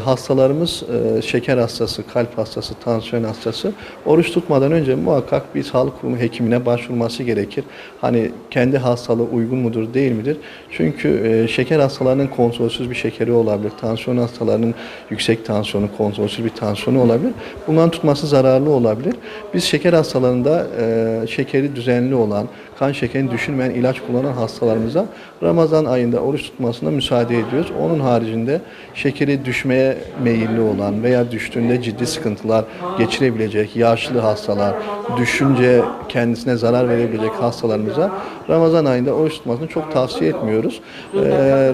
Hastalarımız e, şeker hastası, kalp hastası, tansiyon hastası oruç tutmadan önce muhakkak bir sağlık kurumu hekimine başvurması gerekir. Hani kendi hastalığı uygun mudur değil midir? Çünkü e, şeker hastalarının kontrolsüz bir şekeri olabilir. Tansiyon hastalarının yüksek tansiyonu, kontrolsüz bir tansiyonu olabilir. Bunların tutması zararlı olabilir. Biz şeker hastalarında e, şekeri düzenli olan, kan şekerini düşürmeyen ilaç kullanan hastalarımıza Ramazan ayında oruç tutmasına müsaade ediyoruz. Onun haricinde şekeri düşmeye meyilli olan veya düştüğünde ciddi sıkıntılar geçirebilecek yaşlı hastalar, düşünce kendisine zarar verebilecek hastalarımıza Ramazan ayında oruç tutmasını çok tavsiye etmiyoruz. Ee,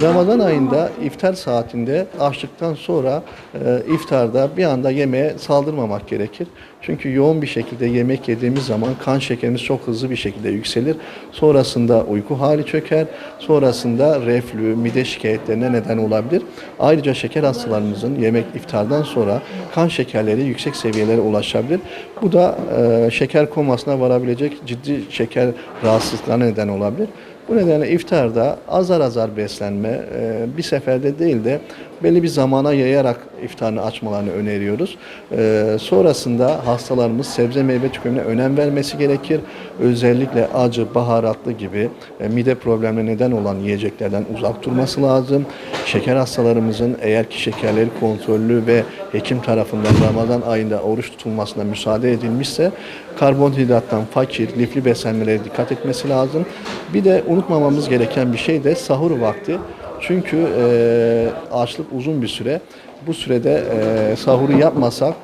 Ramazan ayında iftar saatinde açlıktan sonra e, iftarda bir anda yemeğe saldırmamak gerekir. Çünkü yoğun bir şekilde yemek yediğimiz zaman kan şekerimiz çok hızlı bir şekilde yükselir. Sonrasında uyku hali çöker. Sonrasında reflü, mide şikayetlerine neden olabilir. Ayrıca şeker hastalarımızın yemek iftardan sonra kan şekerleri yüksek seviyelere ulaşabilir. Bu da e, şeker komasına varabilecek ciddi şeker rahatsızlıklarına neden olabilir. Bu nedenle iftarda azar azar beslenme, e, bir seferde değil de belli bir zamana yayarak iftarını açmalarını öneriyoruz. E, sonrasında hastalarımız sebze meyve tüketimine önem vermesi gerekir. Özellikle acı, baharatlı gibi e, mide problemine neden olan yiyeceklerden uzak durması lazım. Şeker hastalarımızın eğer ki şekerleri kontrollü ve hekim tarafından Ramazan ayında oruç tutulmasına müsaade edilmişse karbonhidrattan fakir, lifli beslenmelere dikkat etmesi lazım. Bir de unutmamamız gereken bir şey de sahur vakti. Çünkü e, açlık uzun bir süre. Bu sürede e, sahuru yapmasak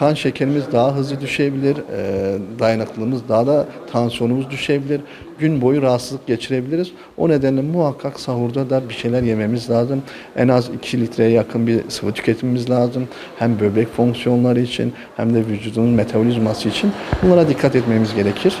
kan şekerimiz daha hızlı düşebilir, e, dayanıklılığımız daha da tansiyonumuz düşebilir, gün boyu rahatsızlık geçirebiliriz. O nedenle muhakkak sahurda da bir şeyler yememiz lazım. En az 2 litreye yakın bir sıvı tüketimimiz lazım. Hem böbrek fonksiyonları için hem de vücudun metabolizması için bunlara dikkat etmemiz gerekir.